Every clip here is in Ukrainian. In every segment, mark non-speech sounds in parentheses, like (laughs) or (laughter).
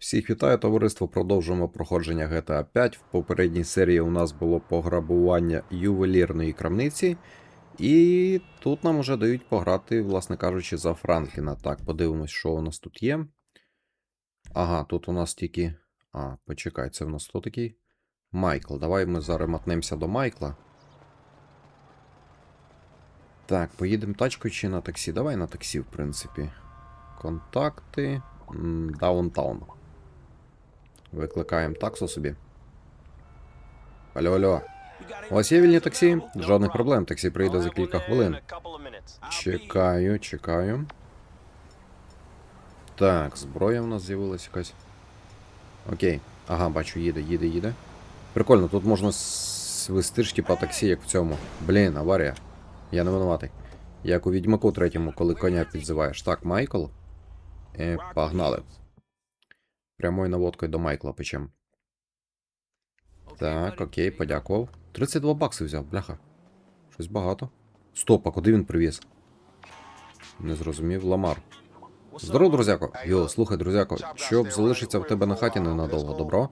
Всіх вітаю, товариство. Продовжуємо проходження GTA 5. В попередній серії у нас було пограбування ювелірної крамниці. І тут нам уже дають пограти, власне кажучи, за Франкліна. Так, подивимось, що у нас тут є. Ага, тут у нас тільки. А, почекай, це в нас хто такий? Майкл. Давай ми зараз до Майкла. Так, поїдемо тачкою чи на таксі? Давай на таксі, в принципі. Контакти. Даунтаун. Викликаємо таксу собі. Алло, алло. У вас є вільні таксі? Жодних проблем, таксі прийде за кілька хвилин. Чекаю, чекаю. Так, зброя в нас з'явилась якась. Окей. Ага, бачу, їде, їде, їде. Прикольно, тут можна свисти ж типа таксі, як в цьому. Блін, аварія. Я не винуватий. Як у відьмаку третьому, коли коня підзиваєш. Так, Майкл. Е, погнали. Прямою наводкою до Майкла печем. Так, окей, подякував. 32 бакси взяв, бляха. Щось багато. Стоп, а куди він привіз? Не зрозумів, Ламар. Здорово, друзяко. Йо, слухай, друзяко, щоб залишиться в тебе на хаті ненадовго, добро?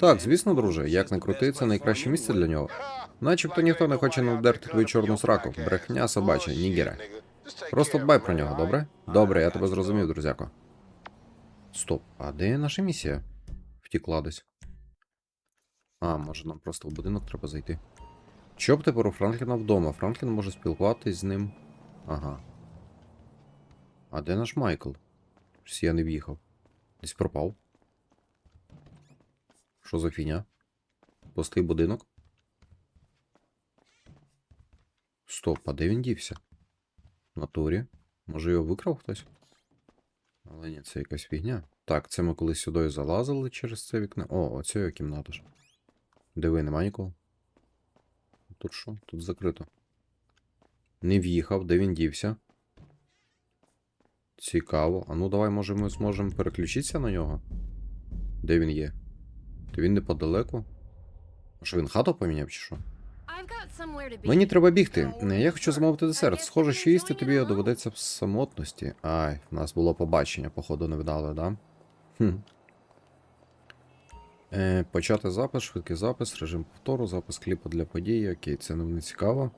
Так, звісно, друже, як не крути, це найкраще місце для нього. Начебто ніхто не хоче надерти твою чорну сраку. Брехня собача, нігера. Просто дбай про нього, добре? Добре, я тебе зрозумів, друзяко. Стоп, а де наша місія? Втікла десь. А, може нам просто в будинок треба зайти. Що б тепер у Франкліна вдома? Франклін може спілкуватись з ним. Ага. А де наш Майкл? Щось я не в'їхав. Десь пропав. Що за фіня? Пустий будинок. Стоп, а де він дівся? В натурі. Може його викрав хтось? Але ні, це якась фігня. Так, це ми колись сюди залазили через це вікно. О, його кімната ж. Диви, нема нікого. Тут що? Тут закрито. Не в'їхав, де він дівся. Цікаво. А ну давай, може, ми зможемо переключитися на нього? Де він є? То він неподалеку? А що він хату поміняв чи що? Мені треба бігти. Я хочу замовити десерт. Схоже, що їсти тобі доведеться в самотності. Ай, в нас було побачення, походу, не вдали, да? Хм. Е, почати запис, швидкий запис, режим повтору, запис кліпу для події. Окей, це нам не цікаво.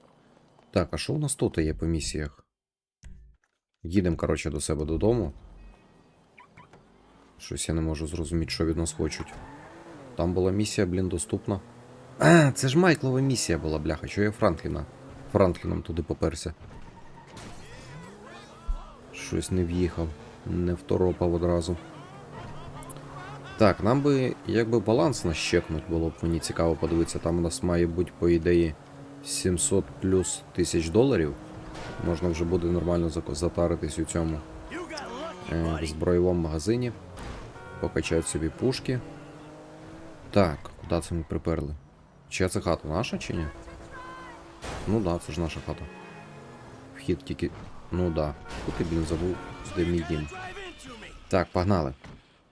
Так, а що у нас тут є по місіях? Їдемо, коротше, до себе додому. Щось я не можу зрозуміти, що від нас хочуть. Там була місія, блін, доступна. А, це ж Майклова місія була, бляха. Що я Франкліна? Франкліном туди поперся. Щось не в'їхав, не второпав одразу. Так, нам би якби баланс нащекнуть було б мені цікаво подивитися. Там у нас має бути, по ідеї, 700 плюс тисяч доларів. Можна вже буде нормально затаритись у цьому е, в зброєвому магазині. Покачати собі пушки. Так, куди це ми приперли? Чия це хата? Наша чи ні? Ну да, це ж наша хата. Вхід тільки. Ну да. Ти, блін, забув, де мій дім. Так, погнали.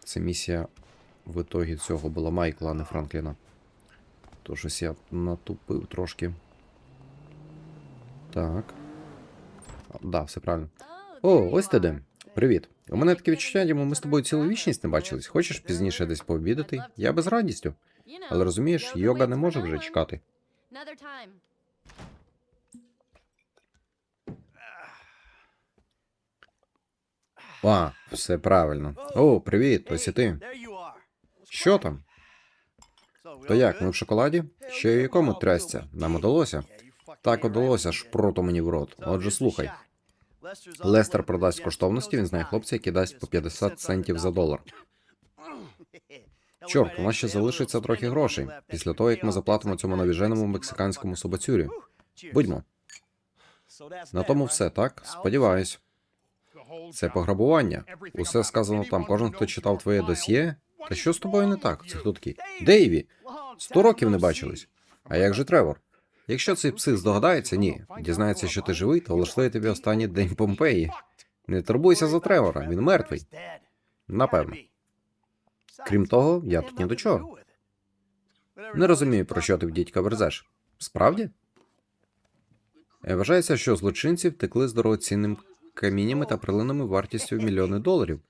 Це місія в ітогі цього була Майкла, а не Франкліна. То щось я натупив трошки. Так. Да, все правильно. О, ось ти де. Привіт. У мене таке відчуття, ніби ми з тобою цілу вічність не бачились. Хочеш пізніше десь пообідати? Я без радістю. Але розумієш, йога не може вже чекати. А, все правильно. О, привіт, ось і ти. Що там? То як, ми в шоколаді? Ще й якому трясця? Нам удалося? Так удалося, шпроту мені в рот. Отже, слухай. Лестер продасть коштовності, він знає хлопця, який дасть по 50 центів за долар. (laughs) Чорт, у нас ще залишиться трохи грошей після того, як ми заплатимо цьому навіженому мексиканському собацюрі. Будьмо. На тому все, так? Сподіваюсь. Це пограбування. Усе сказано там. Кожен, хто читав твоє досьє. Та що з тобою не так? Це хто такий? Дейві! Сто років не бачились. А як же Тревор? Якщо цей псих здогадається, ні. Дізнається, що ти живий, то влаштує тобі останній день Помпеї. Не турбуйся за Тревора, він мертвий. Напевно. Крім того, я тут ні до чого. Не розумію, про що ти в дідька верзеш. Справді? Е, Вважається, що злочинці втекли з дорогоцінним каміннями та прилинами вартістю мільйони доларів.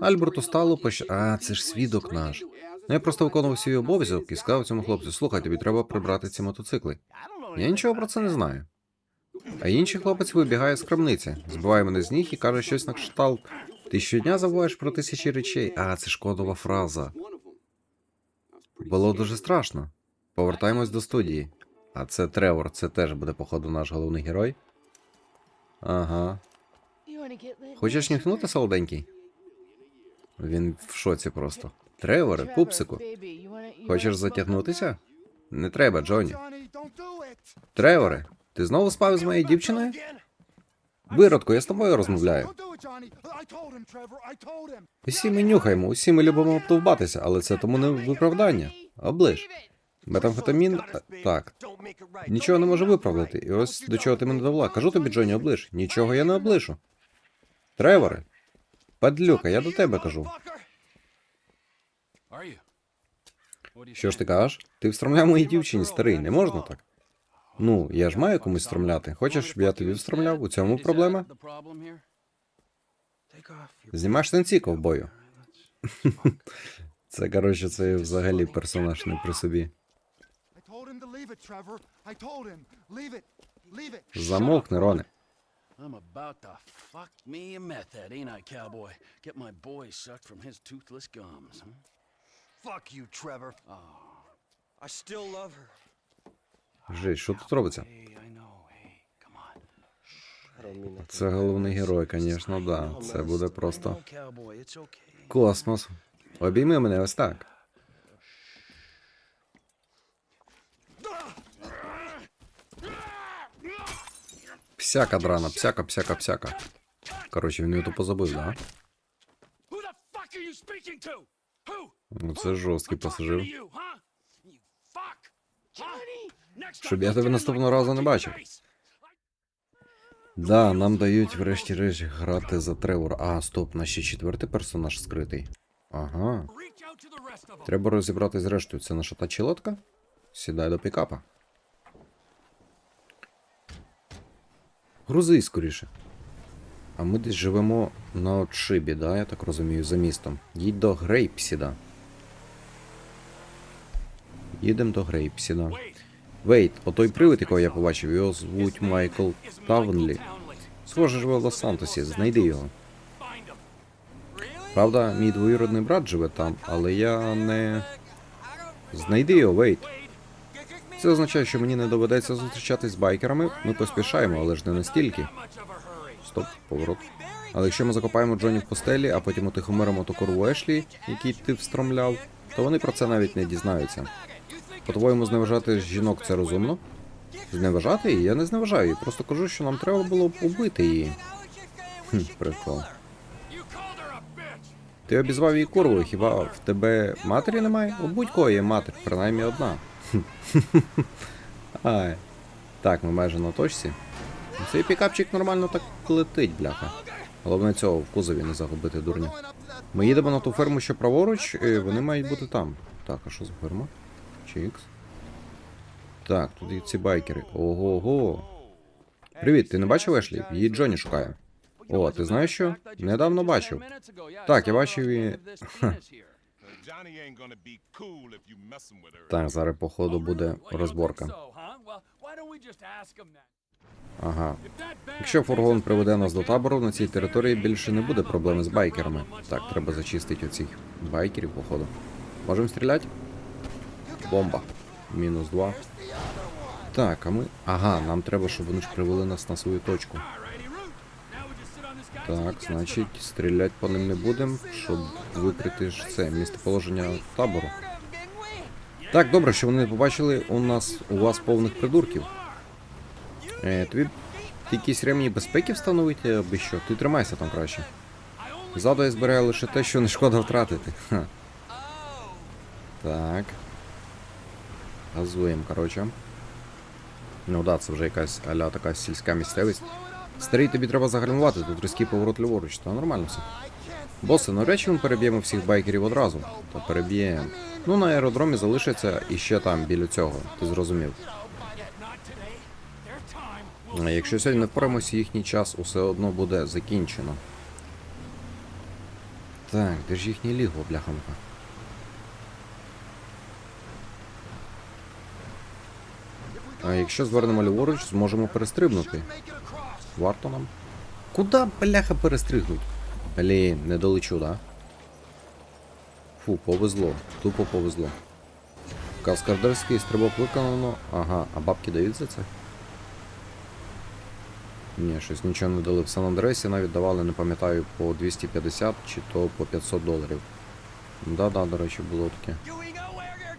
Альберту стало пощ... А, це ж свідок наш. Ну я просто виконував свій обов'язок і сказав цьому хлопцю: слухай, тобі треба прибрати ці мотоцикли. Я нічого про це не знаю. А інший хлопець вибігає з крамниці, збиває мене з ніг і каже щось на кшталт. Ти щодня забуваєш про тисячі речей. А, це ж кодова фраза. Було дуже страшно. Повертаємось до студії. А це Тревор, це теж буде, походу, наш головний герой. Ага. Хочеш нюхнути, солоденький? Він в шоці просто. Треворе, пупсику. Хочеш затягнутися? Не треба, Джоні. Треворе, ти знову спав з моєю дівчиною? Виродку, я з тобою розмовляю. Усі ми нюхаємо, усі ми любимо обтовбатися, але це тому не виправдання. Оближ. Метамфетамін. е, Так. Нічого не може виправдати. І ось до чого ти мене довела. Кажу тобі, Джоні, оближ. Нічого я не облишу. Треворе. Падлюка, я до тебе кажу. Що ж ти кажеш? Ти встромляв моїй дівчині, старий, не можна так. Ну, я ж маю комусь встромляти. Хочеш, щоб я тобі встромляв? У цьому проблема? Знімаєш штанці, ковбою. Це, коротше, це взагалі персонаж не при собі. Замовкни, Роне. I'm about to fuck me a method, ain't I, cowboy? Get my boy sucked from his toothless gums. Huh? Fuck you, Trevor. I still love her. Жесть, що тут робиться? Це головний герой, звісно, да. Це буде просто космос. Обійми мене ось так. Псяка драна, псяка, псяка, псяка. Коротше, він його тупо забив, да? Ну це жорсткий пасажир. Щоб я тебе наступного разу не бачив. Да, нам дають врешті-решт грати за Тревора. А, стоп, на ще четвертий персонаж скритий. Ага. Треба розібрати з рештою. Це наша та чілотка? Сідай до пікапа. Грузи скоріше. А ми десь живемо на отшибі, да, я так розумію, за містом. Їдь до Грейпсіда. Їдемо до Грейпсіда. Вейт, отой привид, якого я побачив, його звуть Майкл Тавнлі. Схоже, живе в Лос-Сантосі, знайди його. Правда, мій двоюродний брат живе там, але я не. Знайди його, Вейт. Це означає, що мені не доведеться зустрічатись з байкерами. Ми поспішаємо, але ж не настільки. Стоп, поворот. Але якщо ми закопаємо Джоні в постелі, а потім утихомиримо ту кору Ешлі, який ти встромляв, то вони про це навіть не дізнаються. По-твоєму, зневажати жінок це розумно? Зневажати її? Я не зневажаю її, просто кажу, що нам треба було б убити її. Хм, прикол. Ти обізвав її курвою, хіба в тебе матері немає? У будь-кого є матір, принаймні одна. Ай. Так, ми майже на точці. Цей пікапчик нормально так летить, бляха. Головне цього в кузові не загубити дурня. Ми їдемо на ту ферму, що праворуч, і вони мають бути там. Так, а що за ферма? Чікс. Так, тут є ці байкери. Ого-го. Привіт, ти не бачив Ешлі? Її Джоні шукає. О, ти знаєш що? Недавно бачив. Так, я бачив і. Так, зараз походу буде розборка. Ага. Якщо фургон приведе нас до табору, на цій території більше не буде проблеми з байкерами. Так, треба зачистити оцих байкерів, походу. Можемо стріляти? Бомба. Мінус два. Так, а ми. Ага, нам треба, щоб вони ж привели нас на свою точку. Так, значить, стріляти по ним не будемо, щоб викрити ж це місцеположення табору. Так, добре, що вони не побачили у нас у вас повних придурків. Е, тобі якісь ремні безпеки встановити, аби що? Ти тримайся там краще. Ззаду я збираю лише те, що не шкода втратити. Ха. Так. Газуємо, коротше. Ну да, це вже якась аля така сільська місцевість. Старий, тобі треба загальмувати, тут різкий поворот ліворуч, та нормально все. Босе, навряд чи ми переб'ємо всіх байкерів одразу. Та переб'ємо. Ну, на аеродромі залишиться і ще там, біля цього, ти зрозумів. Якщо сьогодні не впораємося, їхній час усе одно буде закінчено. Так, де ж їхнє ліго, бляха-муха? А якщо звернемо ліворуч, зможемо перестрибнути. Варто нам. Куда, бляха, перестригнуть? Блін, не долечу, да? Фу, повезло. Тупо повезло. Каскадерський стрибок виконано. Ага, а бабки дають за це? Ні, щось нічого не дали. В Сан-Андресі навіть давали, не пам'ятаю, по 250 чи то по 500 доларів. Да-да, до речі, було таке.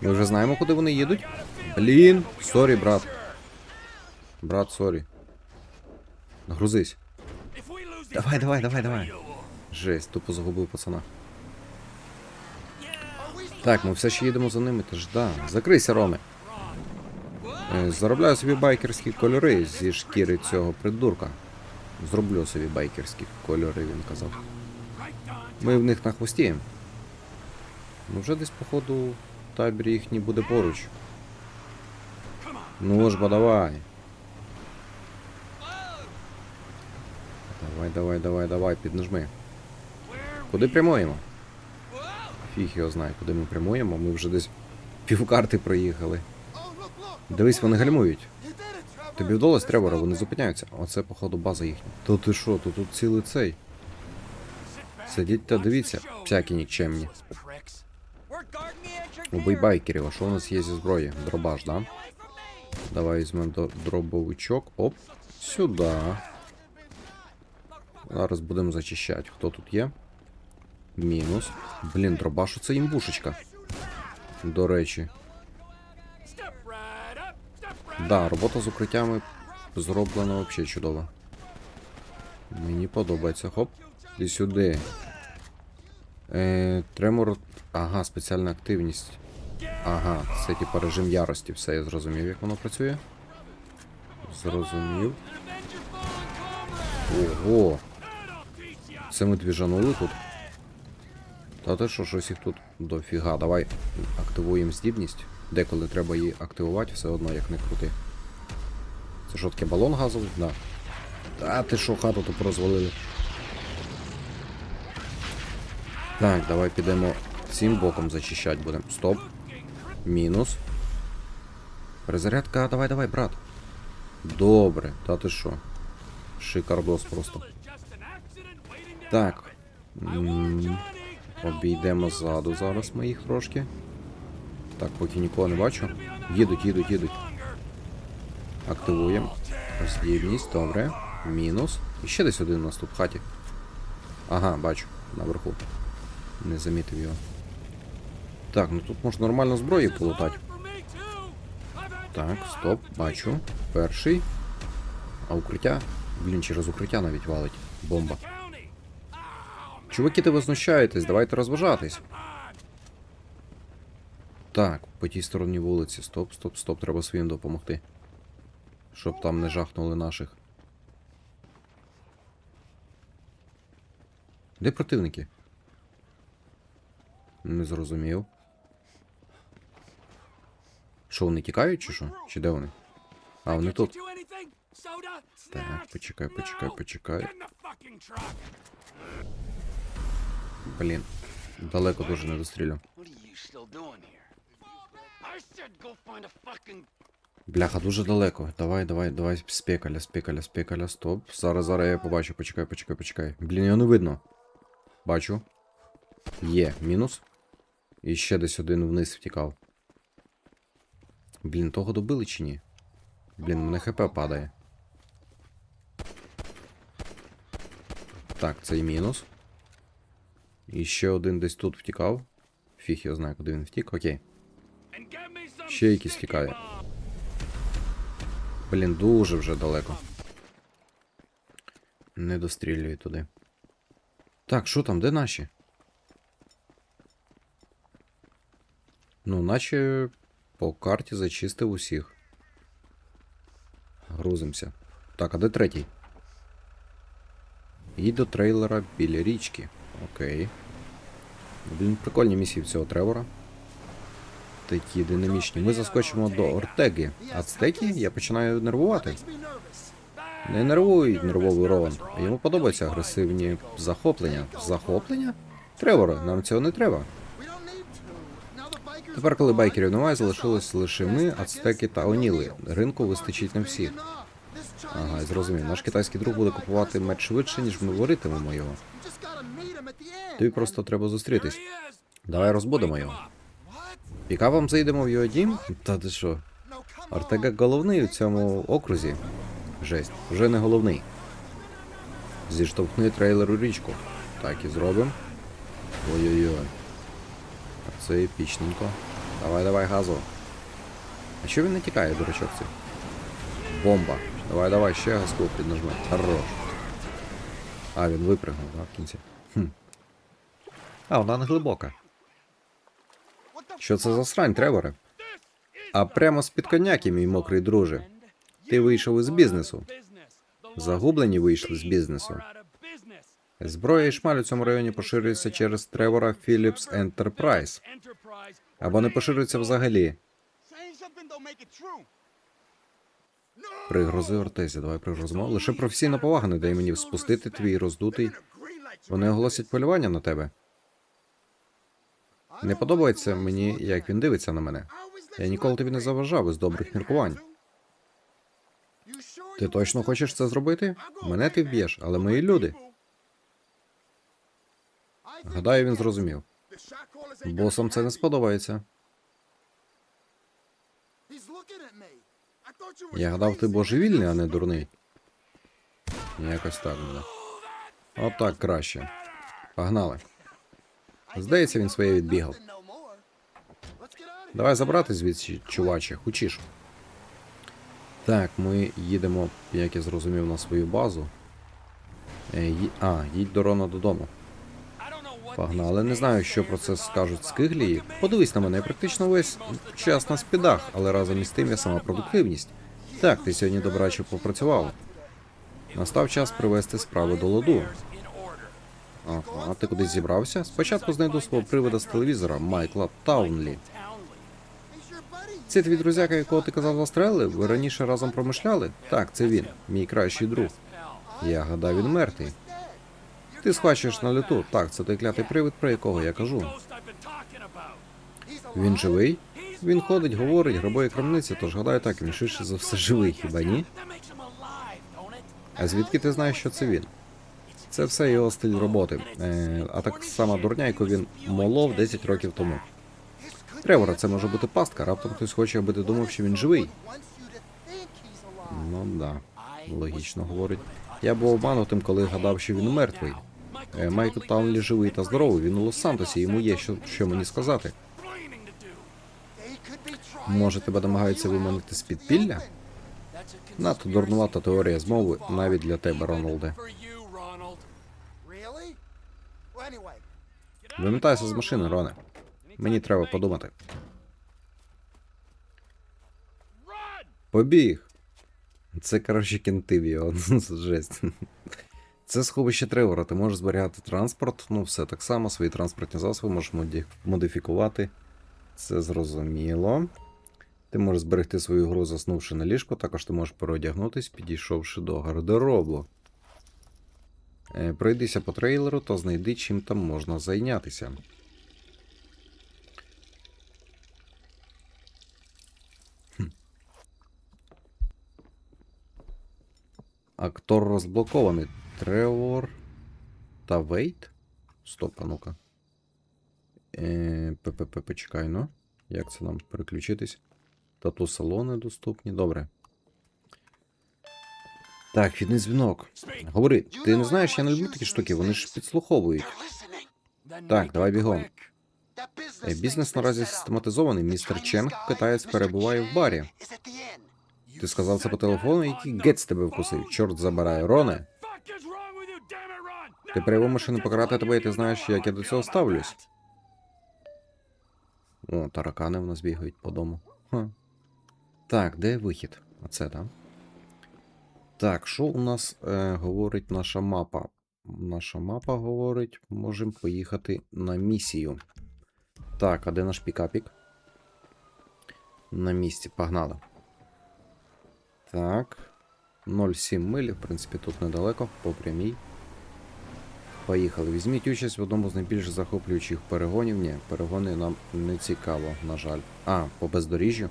Ми вже знаємо, куди вони їдуть. Блін, сорі, брат. Брат, сорі. Нагрузись. Давай, давай, давай, давай. Жесть, тупо загубив пацана. Так, ми все ще їдемо за ними, та ж да. Закрийся, Роме. Е, Заробляю собі байкерські кольори зі шкіри цього придурка. Зроблю собі байкерські кольори, він казав. Ми в них на хвості. Ну вже десь, походу, табір їхній буде поруч. Ну ж бо давай. Давай, давай, давай, давай, піднажми. Куди прямуємо? Фіг його знає, куди ми прямуємо, ми вже десь півкарти проїхали. Дивись, вони гальмують. Тобі вдалося Тревора, вони зупиняються. Оце, походу, база їхня. То ти що, то тут цілий цей. Сидіть та дивіться, всякі нікчемні. Убий байкерів, а що у нас є зі зброї? Дробаш, да? Давай візьмемо дробовичок. Оп. Сюди. Зараз будемо зачищати. Хто тут є? Мінус. Блін, дробаш це імбушечка. До речі. Да, робота з укриттями зроблена взагалі чудово. Мені подобається. Хоп. І сюди. Е, тремор. Ага, спеціальна активність. Ага, це типа режим ярості. Все, я зрозумів, як воно працює. Зрозумів. Ого. Це ми двіжанули тут. Та те що, щось їх тут дофіга. Давай активуємо здібність. Деколи треба її активувати, все одно як не крути. Це що таке балон газовий? Да. Та ти що, хату тут розвалили. Так, давай підемо цим боком зачищати будемо. Стоп. Мінус. Перезарядка, давай, давай, брат. Добре, та ти що? Шикардос просто. Так. Обійдемо ззаду зараз ми їх трошки. Так, поки нікого не бачу. Їдуть, їдуть, їдуть. Активуємо. Здібність, добре. Мінус. І ще десь один у нас тут в хаті. Ага, бачу, наверху. Не замітив його. Так, ну тут можна нормально зброї полутати. Так, стоп, бачу. Перший. А укриття? Блін, через укриття навіть валить. Бомба. Чуваки, ти ви знущаєтесь, давайте розважатись. Так, по тій стороні вулиці. Стоп, стоп, стоп, треба своїм допомогти. Щоб там не жахнули наших. Де противники? Не зрозумів. Що, вони тікають чи що? Чи де вони? А, вони тут. Так, почекай, почекай, почекай. Блін. Далеко дуже не дострілю. Бляха, дуже далеко. Давай, давай, давай, спекаля, спекаля, спекаля, стоп. Зараз, зараз я побачу, почекай, почекай, почекай. Блін, його не видно. Бачу. Є, мінус. І ще десь один вниз втікав. Блін, того добили чи ні? Блін, мене хп падає. Так, цей мінус. І ще один десь тут втікав. Фіг я знаю, куди він втік. Окей. Ще якийсь втікає. Блін, дуже вже далеко. Не дострілюю туди. Так, що там, де наші? Ну, наче по карті зачистив усіх. Грузимося. Так, а де третій? Їдь до трейлера біля річки. Окей. Блін, прикольні місії в цього Тревора. Такі динамічні. Ми заскочимо до Ортеги. Ацтеки я починаю нервувати. Не нервуй, нервовий Рован. Йому подобаються агресивні захоплення. Захоплення? Треворе, нам цього не треба. Тепер, коли байкерів немає, залишилось лише ми, ацтеки та оніли. Ринку вистачить на всіх. Ага, зрозумів. Наш китайський друг буде купувати меч швидше, ніж ми варитимемо його. Тобі просто треба зустрітись. Давай розбудемо його. Пікапом заїдемо в його дім? Та ти що? Артега головний у цьому окрузі. Жесть, вже не головний. Зіштовхни трейлер у річку. Так і зробимо. Ой-ой-ой. Це епічненько. Давай, давай, газу. А що він не тікає, дурачок цей? Бомба. Давай, давай, ще газку піднажми. Хорош. А, він випрыгнув, да, в кінці. Хм. А, вона не глибока. Що це за срань, Треворе? А прямо з-під коняки, мій мокрий друже. Ти вийшов із бізнесу. Загублені вийшли з бізнесу. Зброя і шмаль у цьому районі поширюється через Тревора Phillips Enterprise. Або не поширюється взагалі. Пригрози Ортезі, давай пригрозимо. Лише професійна повага не дає мені спустити твій роздутий. Вони оголосять полювання на тебе. Не подобається мені, як він дивиться на мене. Я ніколи тобі не заважав із добрих міркувань. Ти точно хочеш це зробити? Мене ти вб'єш, але мої люди. Гадаю, він зрозумів. Босам це не сподобається. Я гадав, ти божевільний, а не дурний. Якось так буде. Отак краще. Погнали. Здається, він своє відбігав. Давай забрати звідси, чуваче, хочеш. Так, ми їдемо, як я зрозумів, на свою базу. Е, А, їдь до Рона додому. Погнали. Не знаю, що про це скажуть скиглії. Подивись на мене, я практично весь час на спідах, але разом із тим я сама продуктивність. Так, ти сьогодні добраче попрацював. Настав час привести справи до ладу. Ага, ти кудись зібрався? Спочатку знайду свого привода з телевізора Майкла Таунлі. Це твій друзяка, якого ти казав застрелили? Ви раніше разом промишляли? Так, це він, мій кращий друг. Я гадав, він мертвий. Ти схвачуєш на люту. Так, це той клятий привид, про якого я кажу. Він живий? Він ходить, говорить, грабує крамниці, тож гадаю так, він швидше за все живий, хіба ні? А звідки ти знаєш, що це він? Це все його стиль роботи. Е, а так само дурня, яку він молов 10 років тому. Тревора, це може бути пастка, раптом хтось хоче, аби ти думав, що він живий. Ну да, логічно говорить. Я був обманутим, коли гадав, що він мертвий. Е, Майкл Таунлі живий та здоровий, він у Лос-Сантосі, йому є що, що мені сказати. Може, тебе намагаються виманити з підпілля? Надто дурнувата теорія змови навіть для тебе, Роналде. Вимітайся з машини, Роне. Мені треба подумати. Побіг. Це, коротше, кінтив його. (laughs) Жесть. Це сховище Тревора. Ти можеш зберігати транспорт. Ну, все так само, свої транспортні засоби можеш модифікувати. Це зрозуміло. Ти можеш зберегти свою гру, заснувши на ліжку. Також ти можеш переодягнутись, підійшовши до гардеробу. Е, Пройдися по трейлеру та знайди, чим там можна зайнятися. Актор розблокований. Тревор та Вейт? Стоп, а ну-ка. Е, ППП, почекай, ну. Як це нам переключитись? Тату салони доступні. Добре. Так, вхідний дзвінок. Говори, ти не знаєш, я не люблю такі штуки, вони ж підслуховують. Так, давай бігом. Е, Бізнес наразі систематизований. Містер Ченг, китаєць, перебуває в барі. Ти сказав це по телефону, який гець тебе вкусив. Чорт забирає, Роне. Ти перейвав машину покарати тебе, і ти знаєш, як я до цього ставлюсь. О, таракани в нас бігають по дому. Ха. Так, де вихід? Оце, так? Так, що у нас е, говорить наша мапа? Наша мапа говорить, можемо поїхати на місію. Так, а де наш пікапік? На місці, погнали. Так. 0,7 миль, в принципі, тут недалеко, по прямій. Поїхали. Візьміть участь в одному з найбільш захоплюючих перегонів. Ні, перегони нам не цікаво, на жаль. А, по бездоріжжю.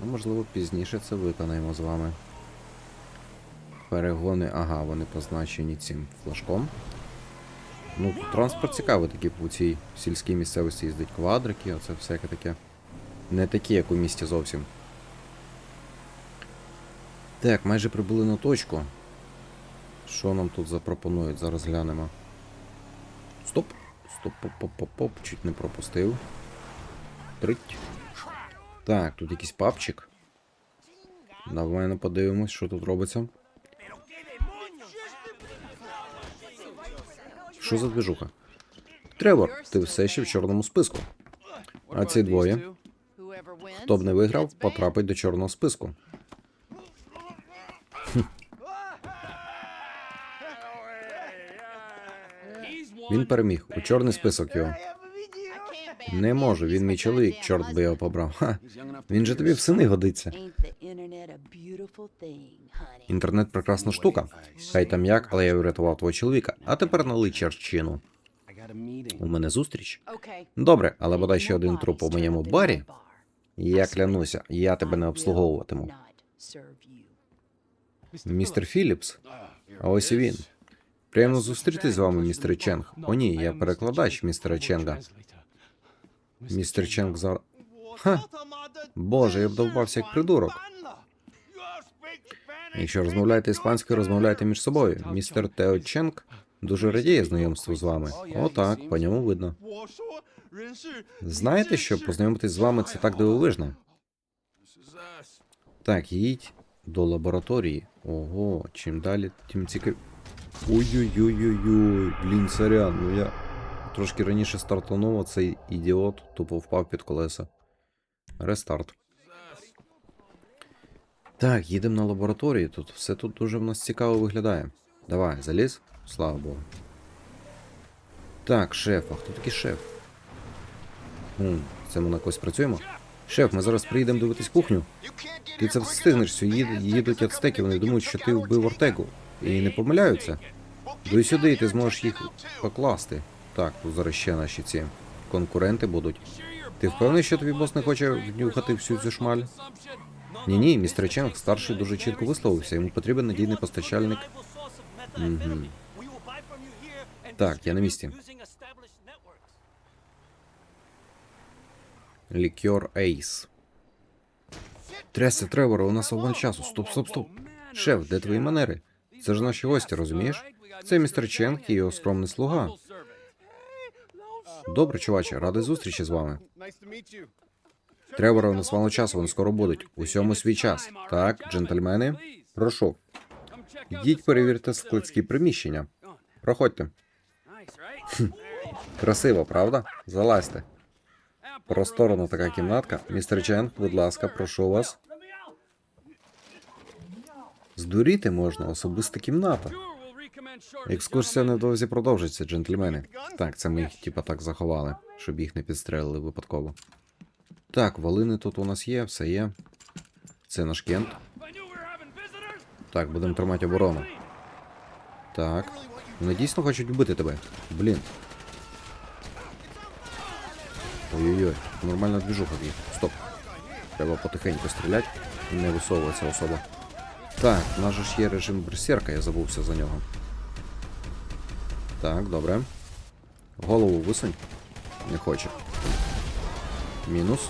Ну, можливо, пізніше це виконаємо з вами. Перегони, ага, вони позначені цим флажком. Ну, транспорт цікавий, такий по цій сільській місцевості їздить квадрики, оце всяке таке. Не такі, як у місті зовсім. Так, майже прибули на точку. Що нам тут запропонують? Зараз глянемо. Стоп! Стоп, поп, поп, поп, поп, чуть не пропустив. Трить. Так, тут якийсь папчик. Давай подивимось, що тут робиться. Що за движуха? Тревор, ти все ще в чорному списку. А ці двоє? Хто б не виграв, потрапить до чорного списку. Він переміг. У чорний список його. Не можу, він мій чоловік, чорт би його побрав. Ха. Він же тобі в сини годиться. Інтернет прекрасна штука. Хай там як, але я врятував твого чоловіка. А тепер налий черчину. У мене зустріч. Добре, але бодай ще один труп у моєму барі. Я клянуся, я тебе не обслуговуватиму. Містер Філіпс, а ось і він. Приємно зустрітись з вами, містер Ченг. О ні, я перекладач містера Ченга. Містер Ченг зараз. Ха! Боже, я б довбався як придурок. Якщо розмовляєте іспанською, розмовляйте між собою. Містер Тео Ченг дуже радіє знайомству з вами. О, так, по ньому видно. Знаєте, що познайомитись з вами це так дивовижно. Так, їдь до лабораторії. Ого, чим далі, тим цікаві. Ой-ой-ой-ой-ой, блін, сорян, ну я трошки раніше стартанув, а цей ідіот тупо впав під колеса. Рестарт. Так, їдемо на лабораторію. Тут все тут дуже в нас цікаво виглядає. Давай, заліз? Слава Богу. Так, шеф, а хто такий шеф? Хм, це ми на когось працюємо? Шеф, ми зараз приїдемо дивитись кухню. Ти це встигнеш, їдуть ацтеки, вони думають, що ти вбив Ортегу. І не помиляються. Сюди, і ти зможеш їх покласти. Так, тут зараз ще наші ці конкуренти будуть. Ти впевнений, що тобі бос не хоче внюхати всю цю шмаль? Ні, ні, містер Ченг старший дуже чітко висловився, йому потрібен надійний постачальник. Угу. Так, я на місці. Лікер Ейс. Трясся, Треворо, у нас обмаль часу. Стоп, стоп, стоп. Шеф, де твої манери? Це ж наші гості, розумієш? Це містер Ченг і його скромний слуга. Добре, чуваче, радий зустрічі з вами. Треворо, у нас мало часу, вони скоро будуть. Усьому свій час. Так, джентльмени, прошу. Йдіть перевірте складські приміщення. Проходьте. Красиво, правда? Залазьте. Просторна така кімнатка. Містер Ченг, будь ласка, прошу вас. Здуріти можна, особиста кімната. Екскурсія невдовзі продовжиться, джентльмени. Так, це ми їх типа так заховали, щоб їх не підстрелили випадково. Так, валини тут у нас є, все є. Це наш кент. Так, будемо тримати оборону. Так. Вони дійсно хочуть вбити тебе. Блін. Ой-ой-ой, нормальна движуха є. Стоп. Треба потихеньку стріляти. Не висовується особа. Так, у нас же ж є режим берсерка, я забувся за нього. Так, добре. Голову висунь. Не хоче. Мінус.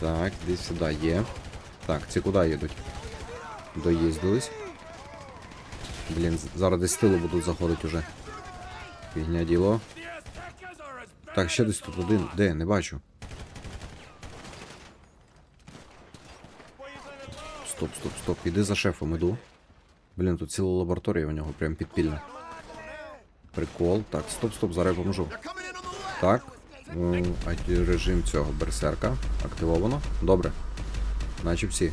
Так, десь сюди є. Так, ці куди їдуть? Доїздились. Блін, зараз десь тилу будуть заходити уже. Фігня діло. Так, ще десь тут один. Де? Не бачу. Стоп, стоп, стоп. Іди за шефом, іду. Блін, тут ціла лабораторія у нього прям підпільна. Прикол. Так, стоп, стоп, зараз я поможу. Так. М, режим цього берсерка активовано. Добре. Наче всі.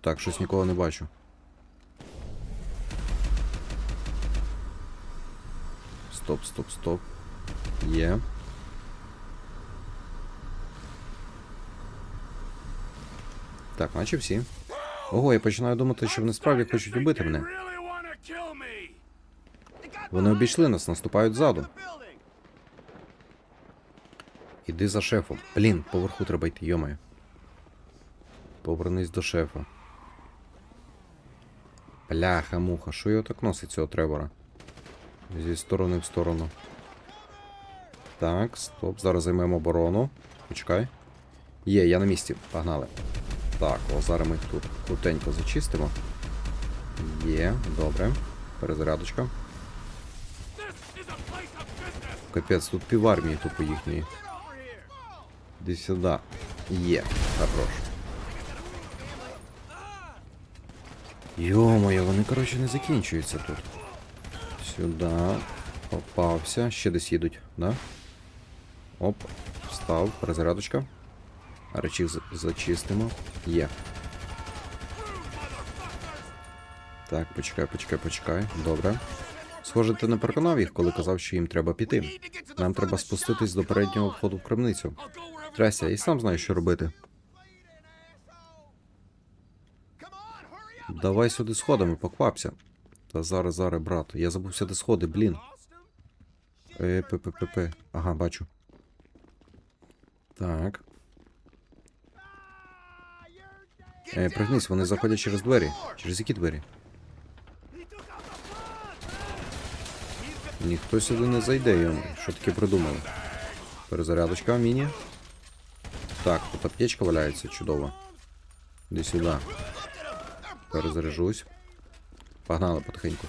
Так, щось нікого не бачу. Стоп, стоп, стоп. Є. Так, наче всі. Ого, я починаю думати, що вони справді хочуть убити мене. Вони обійшли нас, наступають ззаду. Іди за шефом. Блін, поверху треба йти, йомаю. Повернись до шефа. Бляха, муха, що його так носить цього Тревора? Зі сторони в сторону. Так, стоп, зараз займемо оборону. Почекай. Є, я на місці. Погнали. Так, о, зараз ми тут крутенько зачистимо. Є, добре. Перезарядочка. Капець, тут пів армії тупо їхньої. Іди сюди. Є, хорош. Йо-моє, вони, коротше, не закінчуються тут. Сюди. Попався. Ще десь їдуть, да? Оп. Встав. Перезарядочка. Речі зачистимо. Є. Так, почекай, почекай, почекай. Добре. Схоже, ти не переконав їх, коли казав, що їм треба піти. Нам треба спуститись до переднього входу в крамницю. Трася, я і сам знаю, що робити. Давай сюди сходами, поквапся. Та зараз, зараз, брат. Я забув сюди сходи, блін. Е, ППП. Ага, бачу. Так. Е, пригнись, вони заходять через двері. Через які двері? Ніхто сюди не зайде, йому. Що таке придумали? Перезарядочка, міні. Так, тут аптечка валяється, чудово. Іди сюди. Перезаряжусь. Погнали потихеньку.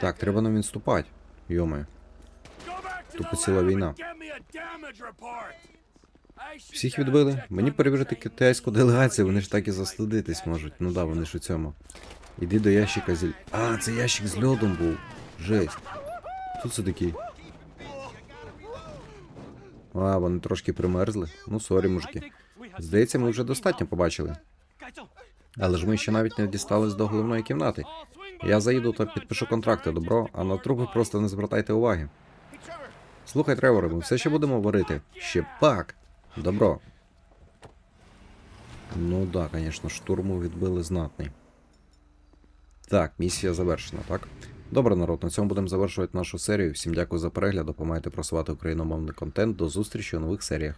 Так, треба нам відступати. Йоме. Тупо ціла війна. Всіх відбили. Мені перевірити китайську делегацію, вони ж так і застудитись можуть. Ну да, вони ж у цьому. Іди до ящика зі. А, це ящик з льодом був. Жесть. Тут це такий. А, вони трошки примерзли. Ну, сорі, мужики. Здається, ми вже достатньо побачили. Але ж ми ще навіть не дістались до головної кімнати. Я заїду та підпишу контракти, добро, а на трупи просто не звертайте уваги. Слухай, Треворе, ми все ще будемо варити. Ще пак. Добро. Ну да, звісно, штурму відбили знатний. Так, місія завершена, так? Добре, народ, на цьому будемо завершувати нашу серію. Всім дякую за перегляд. Допомагайте просувати україномовний контент. До зустрічі у нових серіях.